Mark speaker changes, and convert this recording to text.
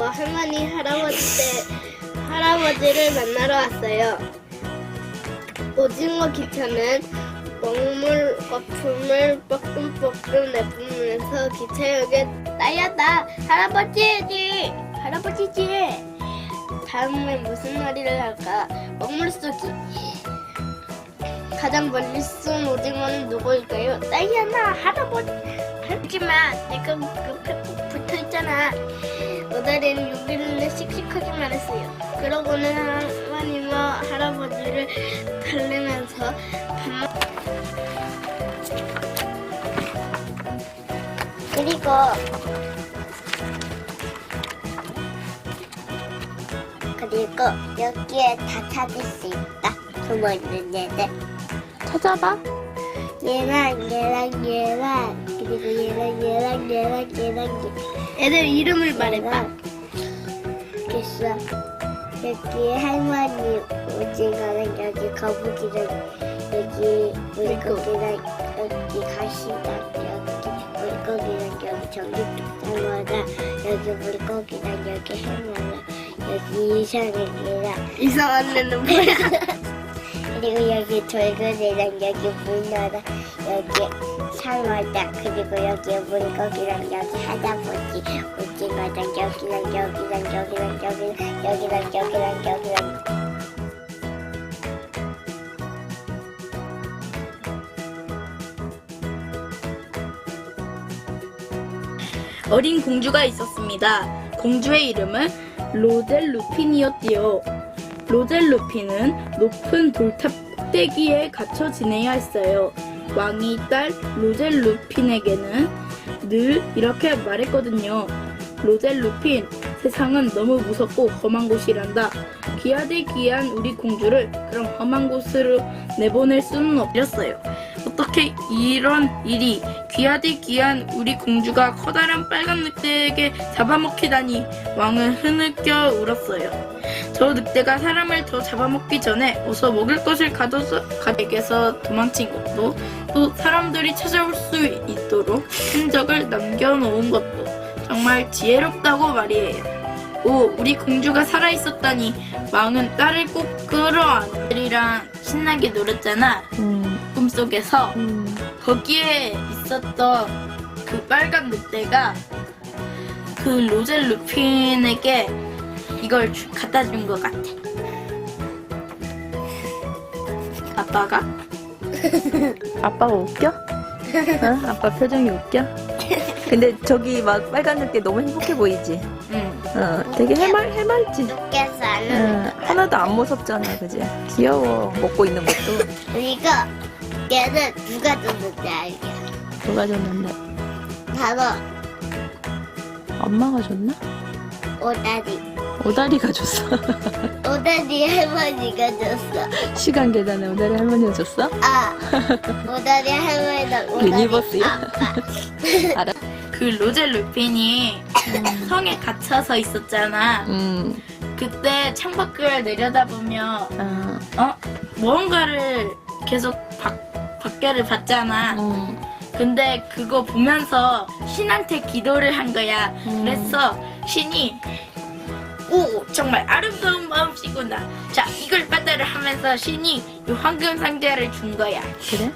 Speaker 1: 어, 할머니 할아버지 때 할아버지를 만나러 왔어요. 오징어 기차는 먹물 거품을 뻐끔뻐끔 내뿜으면서 기차역에 나야다 할아버지지 할아버지지 다음엔 무슨 말이를 할까 먹물 쏘기 가장 멀리 쏜 오징어는 누구일까요? 나야나 할아버지 하지만 내가 그 배꼽 붙어 있잖아. 오다리는 여기를 씩씩하게 말했어요. 그러고는 할머니와 할아버지를 달래면서 밥 그리고 그리고 여기에 다 찾을 수 있다. 숨어 있는 얘들.
Speaker 2: 찾아봐.
Speaker 1: 얘랑 얘랑 얘랑 그리고 얘랑 얘랑 얘랑 얘랑 얘들 이름을 말해봐. 됐어. 여기 할머니 오징어랑 여기 거북이랑 여기 물고기랑 여기 가시랑 여기 물고기랑 여기 전기톱장어랑 여기 물고기랑 여기 해마랑 여기 이상형이랑 이상한 애는 뭐야 그리고 여기 돌고래랑 여기 문어랑 여기 상어랑 그리고 여기 물고기랑 여기 할아버지 오징어랑 여기랑 여기랑 여기랑 여기랑 여기랑 여기랑 여기랑
Speaker 2: 어린 공주가 있었습니다. 공주의 이름은 로젤 루핀이었지요. 로젤 루핀은 높은 돌탑 꼭대기에 갇혀 지내야 했어요. 왕이 딸 로젤 루핀에게는 늘 이렇게 말했거든요. 로젤 루핀, 세상은 너무 무섭고 험한 곳이란다. 귀하디 귀한 우리 공주를 그럼 험한 곳으로 내보낼 수는 없었어요. 어떻게 이런 일이 귀하디 귀한 우리 공주가 커다란 빨간 늑대에게 잡아먹히다니 왕은 흐느껴 울었어요. 저 늑대가 사람을 더 잡아먹기 전에 어서 먹을 것을 가둬서 가게에서 도망친 것도 또 사람들이 찾아올 수 있도록 흔적을 남겨놓은 것도 정말 지혜롭다고 말이에요. 오, 우리 공주가 살아있었다니 왕은 딸을 꼭 끌어안으리랑 신나게 놀았잖아.
Speaker 3: 음,
Speaker 2: 꿈 속에서
Speaker 3: 음.
Speaker 2: 거기에 있었던 그 빨간 늑대가 그 로젤 루핀에게 이걸 주- 갖다 준 것 같아. 아빠가?
Speaker 3: 아빠가 웃겨? 어? 아빠 표정이 웃겨? 근데 저기 막 빨간 늑대 너무 행복해 보이지?
Speaker 2: 응.
Speaker 3: 어, 되게 해말, 해맑지?
Speaker 1: 늑대에서 안
Speaker 3: 어,
Speaker 1: 오는
Speaker 3: 하나도 안 무섭잖아, 그지? 귀여워, 먹고 있는 것도.
Speaker 1: 그리 고 얘는 누가 줬는지 알게
Speaker 3: 누가 줬는데?
Speaker 1: 바로
Speaker 3: 엄마가 줬나?
Speaker 1: 오다리
Speaker 3: 오다리가 줬어.
Speaker 1: 오다리 할머니가 줬어
Speaker 3: 시간 계산에 오다리 할머니가 줬어?
Speaker 1: 아 오다리 할머니랑 오다리
Speaker 3: 유니버스야?
Speaker 1: 아빠
Speaker 3: 알아?
Speaker 2: 그 로젤 루핀이 성에 갇혀서 있었잖아.
Speaker 3: 음,
Speaker 2: 그때 창밖을 내려다보며
Speaker 3: 어,
Speaker 2: 어 무언가를 계속 밖 밖에를 봤잖아.
Speaker 3: 음,
Speaker 2: 근데 그거 보면서 신한테 기도를 한 거야.
Speaker 3: 음.
Speaker 2: 그래서 신이 오 정말 아름다운 마음씨구나. 자 이걸 받아라 하면서 신이 이 황금 상자를 준 거야.
Speaker 3: 그래?